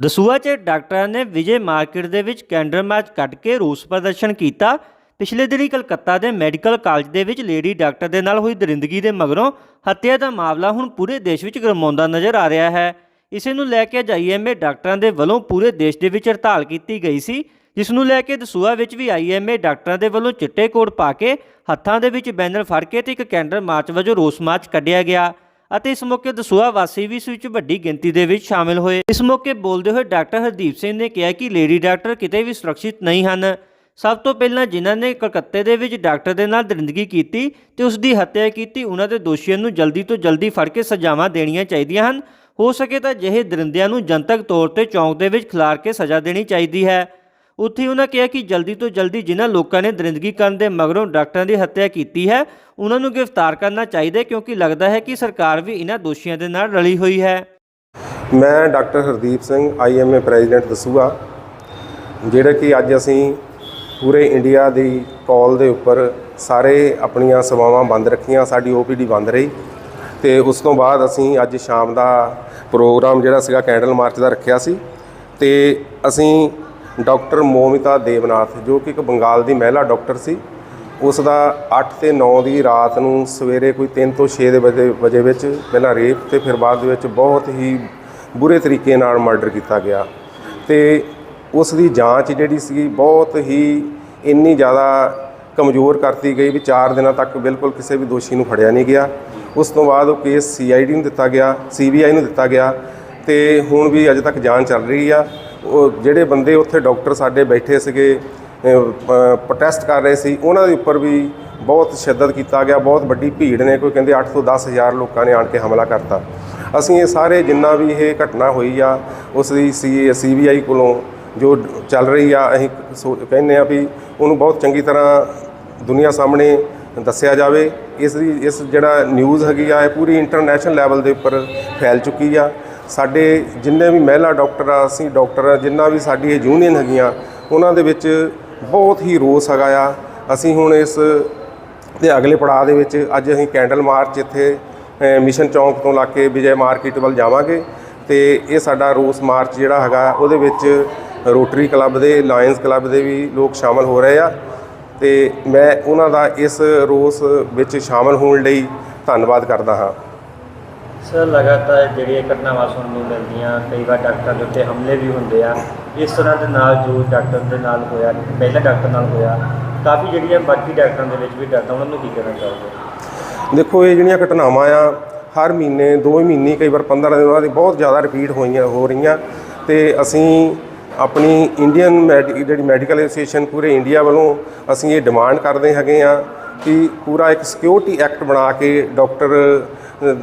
ਦਸੂਆ 'ਚ ਡਾਕਟਰਾਂ ਨੇ ਵਿਜੇ ਮਾਰਕੀਟ ਦੇ ਵਿੱਚ ਕੈਂਡਲ ਮਾਰਚ ਕੱਢ ਕੇ ਰੋਸ ਪ੍ਰਦਰਸ਼ਨ ਕੀਤਾ। ਪਿਛਲੇ ਦਿਨੀ ਕਲਕੱਤਾ ਦੇ ਮੈਡੀਕਲ ਕਾਲਜ ਦੇ ਵਿੱਚ ਲੇਡੀ ਡਾਕਟਰ ਦੇ ਨਾਲ ਹੋਈ ਦਰਿੰਦਗੀ ਦੇ ਮਗਰੋਂ ਹੱਤਿਆ ਦਾ ਮਾਮਲਾ ਹੁਣ ਪੂਰੇ ਦੇਸ਼ ਵਿੱਚ ਗਰਮਾਉਂਦਾ ਨਜ਼ਰ ਆ ਰਿਹਾ ਹੈ। ਇਸੇ ਨੂੰ ਲੈ ਕੇ ਅੱਜ ਆਈਐਮਏ ਡਾਕਟਰਾਂ ਦੇ ਵੱਲੋਂ ਪੂਰੇ ਦੇਸ਼ ਦੇ ਵਿੱਚ ਹੜਤਾਲ ਕੀਤੀ ਗਈ ਸੀ, ਜਿਸ ਨੂੰ ਲੈ ਕੇ ਦਸੂਆ ਵਿੱਚ ਵੀ ਆਈਐਮਏ ਡਾਕਟਰਾਂ ਦੇ ਵੱਲੋਂ ਚਿੱਟੇ ਕੋਟ ਪਾ ਕੇ ਹੱਥਾਂ ਦੇ ਵਿੱਚ ਬੈਨਰ ਫੜ ਕੇ ਤੇ ਇੱਕ ਕੈਂਡਲ ਮਾਰਚ ਵਜੋਂ ਰੋਸ ਮਾਰਚ ਕੱਢਿਆ ਗਿਆ। ਅਤੇ ਇਸ ਮੌਕੇ ਦਸੂਆ ਵਾਸੀ ਵੀ ਇਸ ਵਿੱਚ ਵੱਡੀ ਗਿਣਤੀ ਦੇ ਵਿੱਚ ਸ਼ਾਮਿਲ ਹੋਏ। ਇਸ ਮੌਕੇ ਬੋਲਦੇ ਹੋਏ ਡਾਕਟਰ ਹਰਦੀਪ ਸਿੰਘ ਨੇ ਕਿਹਾ ਕਿ ਲੇਡੀ ਡਾਕਟਰ ਕਿਤੇ ਵੀ ਸੁਰੱਖਿਅਤ ਨਹੀਂ ਹਨ। ਸਭ ਤੋਂ ਪਹਿਲਾਂ ਜਿਨ੍ਹਾਂ ਨੇ ਕਲਕੱਤੇ ਦੇ ਵਿੱਚ ਡਾਕਟਰ ਦੇ ਨਾਲ ਦਰਿੰਦਗੀ ਕੀਤੀ ਤੇ ਉਸ ਦੀ ਹੱਤਿਆ ਕੀਤੀ, ਉਹਨਾਂ ਦੇ ਦੋਸ਼ੀਆਂ ਨੂੰ ਜਲਦੀ ਤੋਂ ਜਲਦੀ ਫੜ ਕੇ ਸਜ਼ਾਵਾਂ ਦੇਣੀਆਂ ਚਾਹੀਦੀਆਂ ਹਨ। ਹੋ ਸਕੇ ਤਾਂ ਅਜਿਹੇ ਦਰਿੰਦਿਆਂ ਨੂੰ ਜਨਤਕ ਤੌਰ ਤੇ ਚੌਂਕ ਦੇ ਵਿੱਚ ਖਿਲਾਰ ਕੇ ਸਜ਼ਾ ਦੇਣੀ ਚਾਹੀਦੀ ਹੈ। ਉੱਥੇ ਉਹਨਾਂ ਕਿਹਾ ਕਿ ਜਲਦੀ ਤੋਂ ਜਲਦੀ ਜਿਨ੍ਹਾਂ ਲੋਕਾਂ ਨੇ ਦਰਿੰਦਗੀ ਕਰਨ ਦੇ ਮਗਰੋਂ ਡਾਕਟਰਾਂ ਦੀ ਹੱਤਿਆ ਕੀਤੀ ਹੈ, ਉਹਨਾਂ ਨੂੰ ਗ੍ਰਿਫਤਾਰ ਕਰਨਾ ਚਾਹੀਦਾ ਕਿਉਂਕਿ ਲੱਗਦਾ ਹੈ ਕਿ ਸਰਕਾਰ ਵੀ ਇਹਨਾਂ ਦੋਸ਼ੀਆਂ ਦੇ ਨਾਲ ਰਲੀ ਹੋਈ ਹੈ। ਮੈਂ doctor Hardeep Singh IMA president Dasuya ਜਿਹੜੇ ਕਿ ਅੱਜ ਅਸੀਂ ਪੂਰੇ ਇੰਡੀਆ ਦੀ ਕਾਲ ਦੇ ਉੱਪਰ ਸਾਰੇ ਆਪਣੀਆਂ ਸੇਵਾਵਾਂ ਬੰਦ ਰੱਖੀਆਂ, ਸਾਡੀ ਓਪੀਡੀ ਬੰਦ ਰਹੀ ਤੇ ਉਸ ਤੋਂ ਬਾਅਦ ਅਸੀਂ ਅੱਜ ਸ਼ਾਮ ਦਾ ਪ੍ਰੋਗਰਾਮ ਜਿਹੜਾ ਸੀਗਾ ਕੈਂਡਲ ਮਾਰਚ ਦਾ ਰੱਖਿਆ ਸੀ ਤੇ ਅਸੀਂ ਡਾਕਟਰ ਮੋਮਿਤਾ ਦੇਵਨਾਥ, ਜੋ ਕਿ ਇੱਕ ਬੰਗਾਲ ਦੀ ਮਹਿਲਾ ਡਾਕਟਰ ਸੀ, ਉਸ ਦਾ 8 ਤੇ 9 ਦੀ ਰਾਤ ਨੂੰ ਸਵੇਰੇ ਕੋਈ 3 ਤੋਂ 6 ਦੇ ਵਜੇ ਵਜੇ ਵਿੱਚ ਪਹਿਲਾਂ ਰੇਪ ਤੇ ਫਿਰ ਬਾਅਦ ਦੇ ਵਿੱਚ ਬਹੁਤ ਹੀ ਬੁਰੇ ਤਰੀਕੇ ਨਾਲ ਮਰਡਰ ਕੀਤਾ ਗਿਆ। ਤੇ ਉਸ ਦੀ ਜਾਂਚ ਜਿਹੜੀ ਸੀ, ਬਹੁਤ ਹੀ ਇੰਨੀ ਜ਼ਿਆਦਾ ਕਮਜ਼ੋਰ ਕਰਤੀ ਗਈ ਵੀ 4 ਦਿਨਾਂ ਤੱਕ ਬਿਲਕੁਲ ਕਿਸੇ ਵੀ ਦੋਸ਼ੀ ਨੂੰ ਫੜਿਆ ਨਹੀਂ ਗਿਆ। ਉਸ ਤੋਂ ਬਾਅਦ ਉਹ ਕੇਸ ਸੀਆਈਡੀ ਨੂੰ ਦਿੱਤਾ ਗਿਆ ਸੀਬੀਆਈ ਨੂੰ ਦਿੱਤਾ ਗਿਆ ਤੇ ਹੁਣ ਵੀ ਅਜੇ ਤੱਕ ਜਾਂਚ ਚੱਲ ਰਹੀ ਆ। ਉਹ ਜਿਹੜੇ ਬੰਦੇ ਉੱਥੇ ਡਾਕਟਰ ਸਾਡੇ ਬੈਠੇ ਸੀਗੇ ਪ੍ਰੋਟੈਸਟ ਕਰ ਰਹੇ ਸੀ, ਉਹਨਾਂ ਦੇ ਉੱਪਰ ਵੀ ਬਹੁਤ ਸ਼ਿੱਦਤ ਕੀਤਾ ਗਿਆ, ਬਹੁਤ ਵੱਡੀ ਭੀੜ ਨੇ, ਕੋਈ ਕਹਿੰਦੇ 8 ਤੋਂ 10 ਹਜ਼ਾਰ ਲੋਕਾਂ ਨੇ ਆਣ ਕੇ ਹਮਲਾ ਕਰਤਾ। ਅਸੀਂ ਇਹ ਸਾਰੇ ਜਿੰਨਾ ਵੀ ਇਹ ਘਟਨਾ ਹੋਈ ਆ, ਉਸ ਦੀ ਸੀ, ਸੀਬੀਆਈ ਕੋਲੋਂ ਜੋ ਚੱਲ ਰਹੀ ਆ, ਅਸੀਂ ਸੋ- ਕਹਿੰਦੇ ਆ ਵੀ ਉਹਨੂੰ ਬਹੁਤ ਚੰਗੀ ਤਰ੍ਹਾਂ ਦੁਨੀਆ ਸਾਹਮਣੇ ਦੱਸਿਆ ਜਾਵੇ। ਇਸ ਦੀ, ਇਸ ਜਿਹੜਾ ਨਿਊਜ਼ ਹੈਗੀ ਆ, ਇਹ ਪੂਰੀ ਇੰਟਰਨੈਸ਼ਨਲ ਲੈਵਲ ਦੇ ਉੱਪਰ ਫੈਲ ਚੁੱਕੀ ਆ। ਸਾਡੇ ਜਿੰਨੇ ਵੀ ਮਹਿਲਾ ਡਾਕਟਰ ਆ, ਅਸੀਂ ਡਾਕਟਰ ਆ, ਜਿੰਨਾ ਵੀ ਸਾਡੀ ਇਹ ਯੂਨੀਅਨ ਹੈਗੀਆਂ, ਉਹਨਾਂ ਦੇ ਵਿੱਚ ਬਹੁਤ ਹੀ ਰੋਸ ਹੈਗਾ ਆ। ਅਸੀਂ ਹੁਣ ਇਸ ਦੇ ਅਗਲੇ ਪੜਾਅ ਦੇ ਵਿੱਚ ਅੱਜ ਅਸੀਂ ਕੈਂਡਲ ਮਾਰਚ ਇੱਥੇ ਮਿਸ਼ਨ ਚੌਂਕ ਤੋਂ ਲਾ ਕੇ ਵਿਜੇ ਮਾਰਕੀਟ ਵੱਲ ਜਾਵਾਂਗੇ ਤੇ ਇਹ ਸਾਡਾ ਰੋਸ ਮਾਰਚ ਜਿਹੜਾ ਹੈਗਾ, ਉਹਦੇ ਵਿੱਚ ਰੋਟਰੀ ਕਲੱਬ ਦੇ ਲਾਇਨਸ ਕਲੱਬ ਦੇ ਵੀ ਲੋਕ ਸ਼ਾਮਲ ਹੋ ਰਹੇ ਆ ਤੇ ਮੈਂ ਉਹਨਾਂ ਦਾ ਇਸ ਰੋਸ ਵਿੱਚ ਸ਼ਾਮਲ ਹੋਣ ਲਈ ਧੰਨਵਾਦ ਕਰਦਾ ਹਾਂ। ਸਰ, ਲਗਾਤਾਰ ਜਿਹੜੀਆਂ ਘਟਨਾਵਾਂ ਸੁਣਨ ਨੂੰ ਮਿਲਦੀਆਂ, ਕਈ ਵਾਰ ਡਾਕਟਰਾਂ ਦੇ ਉੱਤੇ ਹਮਲੇ ਵੀ ਹੁੰਦੇ ਆ। ਇਸ ਤਰ੍ਹਾਂ ਦੇ ਨਾਲ ਜੋ ਡਾਕਟਰ ਦੇ ਨਾਲ ਹੋਇਆ, ਪਹਿਲਾ ਡਾਕਟਰ ਨਾਲ ਹੋਇਆ, ਕਾਫੀ ਜਿਹੜੀਆਂ ਬਾਕੀ ਡਾਕਟਰਾਂ ਦੇ ਵਿੱਚ ਵੀ ਡਰਦਾ, ਉਹਨਾਂ ਨੂੰ ਕੀ ਕਰਨਾ ਚਾਹੀਦਾ ਦੇਖੋ, ਇਹ ਜਿਹੜੀਆਂ ਘਟਨਾਵਾਂ ਆ, ਹਰ ਮਹੀਨੇ, ਦੋ ਮਹੀਨੇ, ਕਈ ਵਾਰ 15 ਦਿਨ ਬਾਅਦ ਇਹ ਬਹੁਤ ਜ਼ਿਆਦਾ ਰਿਪੀਟ ਹੋਈਆਂ, ਹੋ ਰਹੀਆਂ। ਤੇ ਅਸੀਂ ਆਪਣੀ ਇੰਡੀਅਨ ਮੈਡੀ ਜਿਹੜੀ ਮੈਡੀਕਲ ਐਸੋਸੀਏਸ਼ਨ ਪੂਰੇ ਇੰਡੀਆ ਵੱਲੋਂ ਅਸੀਂ ਇਹ ਡਿਮਾਂਡ ਕਰਦੇ ਹੈਗੇ ਆ। ਕਿ ਪੂਰਾ ਇੱਕ ਸਿਕਿਉਰਿਟੀ ਐਕਟ ਬਣਾ ਕੇ ਡਾਕਟਰ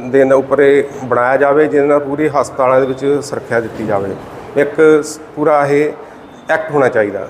ਦੇ ਨ- ਉੱਪਰ ਬਣਾਇਆ ਜਾਵੇ, ਜਿਹਦੇ ਨਾਲ ਪੂਰੇ ਹਸਪਤਾਲਾਂ ਦੇ ਵਿੱਚ ਸੁਰੱਖਿਆ ਦਿੱਤੀ ਜਾਵੇ। ਇੱਕ ਪੂਰਾ ਇਹ ਐਕਟ ਹੋਣਾ ਚਾਹੀਦਾ।